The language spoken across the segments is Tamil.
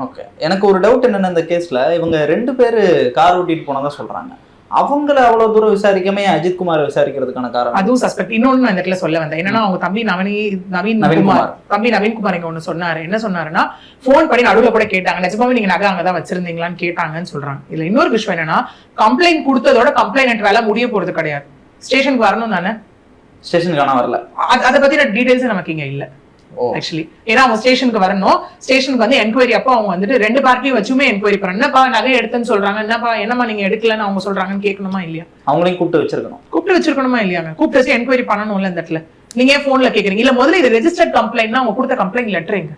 ஓகே எனக்கு ஒரு டவுட் என்னன்னா இந்த கேஸ்ல இவங்க ரெண்டு பேரு கார் ஓட்டிட்டு போனதா சொல்றாங்க. அவங்கள அவ்வளவு தூரம் விசாரிக்காம அஜித் குமார் விசாரிக்கிறதுக்கான காரணம்? அதுவும் சஸ்பெக்ட் இன்னொன்னு நான் இடத்துல சொல்ல வந்தேன். என்னன்னா அவங்க தம்பி நவனி நவீன் குமார். தம்பி நவீன் குமார் இங்க ஒண்ணு சொன்னாரு. என்ன சொன்னாருன்னா ஃபோன் பண்ணி நடுவுல கூட கேட்டாங்க. நிஜமாவே நீங்க நகை அங்கதான் வச்சிருந்தீங்களான்னு கேட்டாங்கன்னு சொல்றாங்க. இதுல இன்னொரு விஷயம் என்னன்னா கம்ப்ளைண்ட் கொடுத்ததோட கம்ப்ளைண்ட் வேலை முடிய போறது கிடையாது. ஸ்டேஷனுக்கு வரணும் தானே ஸ்டேஷனுக்கு ஆனா வரல. அது- பத்தின டீடைல்ஸ் நமக்கு இங்க இல்ல. ஆக்சுவலி ஏன்னா அவங்க ஸ்டேஷனுக்கு வரணும். ஸ்டேஷனுக்கு வந்து என்கொயரி அப்போ அவங்க வந்துட்டு ரெண்டு பார்ட்டியும் வச்சுமே என்கொயரி பண்ணணும். என்னப்பா நகை எடுத்தேன்னு சொல்றாங்க. என்னப்பா என்னம்மா நீங்க எடுக்கலன்னு அவங்க சொல்றாங்கன்னு கேட்கணுமா இல்லையா? அவங்களையும் கூப்பிட்டு வச்சிருக்கணும். கூப்பிட்டு வச்சிருக்கணுமா இல்லையாங்க கூப்பிட்டு வச்சு என்கொயரி பண்ணணும்ல இந்த இடத்துல. நீங்க போன்ல கேக்குறீங்க? இல்ல முதல்ல இது ரெஜிஸ்டர்ட் கம்ப்ளைண்ட்னா அவங்க கொடுத்த கம்ப்ளைண்ட் லெட்டர் எங்க?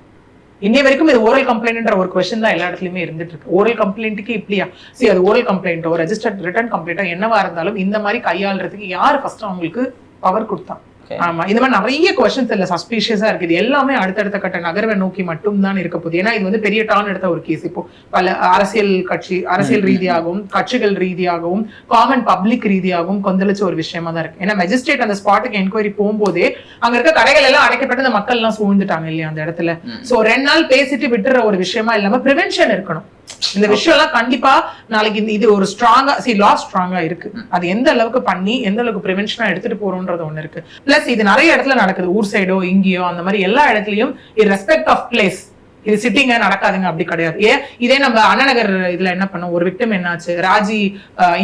இன்னை வரைக்கும் இது ஓரல் கம்ப்ளைண்ட்ன்ற ஒரு கொஸ்டின் தான் எல்லா இடத்துலயுமே இருந்துட்டு இருக்கு. ஓரல் கம்ப்ளைண்ட்டுக்கு இப்படியா? சரி அது ஓரல் கம்ப்ளைண்ட்டோ ரெஜிஸ்டர்ட் ரிட்டர்ன் கம்ப்ளைண்ட்டோ என்னவா இருந்தாலும் இந்த மாதிரி கையாளுறதுக்கு யார் ஃபர்ஸ்ட் அவங்களுக்கு பவர் கொடுத்தா? Okay. ஆமா இந்த மாதிரி நிறைய கொஸ்டின்ஸ் இல்ல சஸ்பீஷியஸா இருக்கு இது எல்லாமே அடுத்தடுத்த கட்ட நகர்வை நோக்கி மட்டும் தான் இருக்க போகுது. ஏன்னா இது வந்து பெரிய டான் எடுத்த ஒரு கேஸ் இப்போ பல அரசியல் கட்சி அரசியல். ரீதியாகவும் கட்சிகள் ரீதியாகவும் காமன் பப்ளிக் ரீதியாகவும் கொந்தளிச்ச ஒரு விஷயமா தான் இருக்கு. ஏன்னா மெஜிஸ்ட்ரேட் அந்த ஸ்பாட்டுக்கு என்கொயரி போகும்போதே அங்க இருக்க கடைகள் எல்லாம் அடைக்கப்பட்டு அந்த மக்கள் எல்லாம் சூழ்ந்துட்டாங்க இல்லையா அந்த இடத்துல. சோ ரெண்டு நாள் பேசிட்டு விட்டுற ஒரு விஷயமா இல்லாம ப்ரிவென்ஷன் இருக்கணும். இந்த விஷயம் எல்லாம் கண்டிப்பா நாளைக்கு இது ஒரு ஸ்ட்ராங்கா சி லா ஸ்ட்ராங்கா இருக்கு. அது எந்த அளவுக்கு பண்ணி எந்த அளவுக்கு ப்ரிவென்ஷனா எடுத்துட்டு போறோம்ன்றது ஒண்ணு இருக்கு. பிளஸ் இது நிறைய இடத்துல நடக்குது. ஊர் சைடோ இங்கேயோ அந்த மாதிரி எல்லா இடத்துலயும் ரெஸ்பெக்ட் ஆஃப் பிளேஸ் இது சிட்டிங்க நடக்காதுங்க அப்படி கிடையாது. ஏன்? இதே நம்ம அண்ணநகர் இதுல என்ன பண்ணோம்? ஒரு விக்டம் என்னாச்சு? ராஜி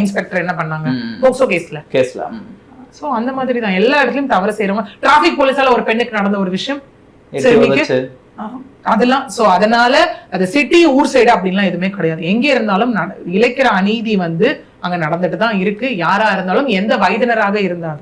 இன்ஸ்பெக்டர் என்ன பண்ணாங்க. போக்சோ கேஸ்ல கேஸ்ல சோ அந்த மாதிரி தான். எல்லா இடத்துலயும் தவறு செய்யறவங்க டிராபிக் போலீஸால ஒரு பெண்ணுக்கு நடந்த ஒரு விஷயம். எட்டி சிறுமிக்கு அதெல்லாம் சோ அதனால அது சிட்டி ஊர் சைடு அப்படின்லாம் எதுவுமே கிடையாது. எங்க இருந்தாலும் இழைக்கிற அநீதி வந்து அங்க நடந்துட்டு தான் இருக்கு. யாரா இருந்தாலும் எந்த வயதினராக இருந்தாலும்.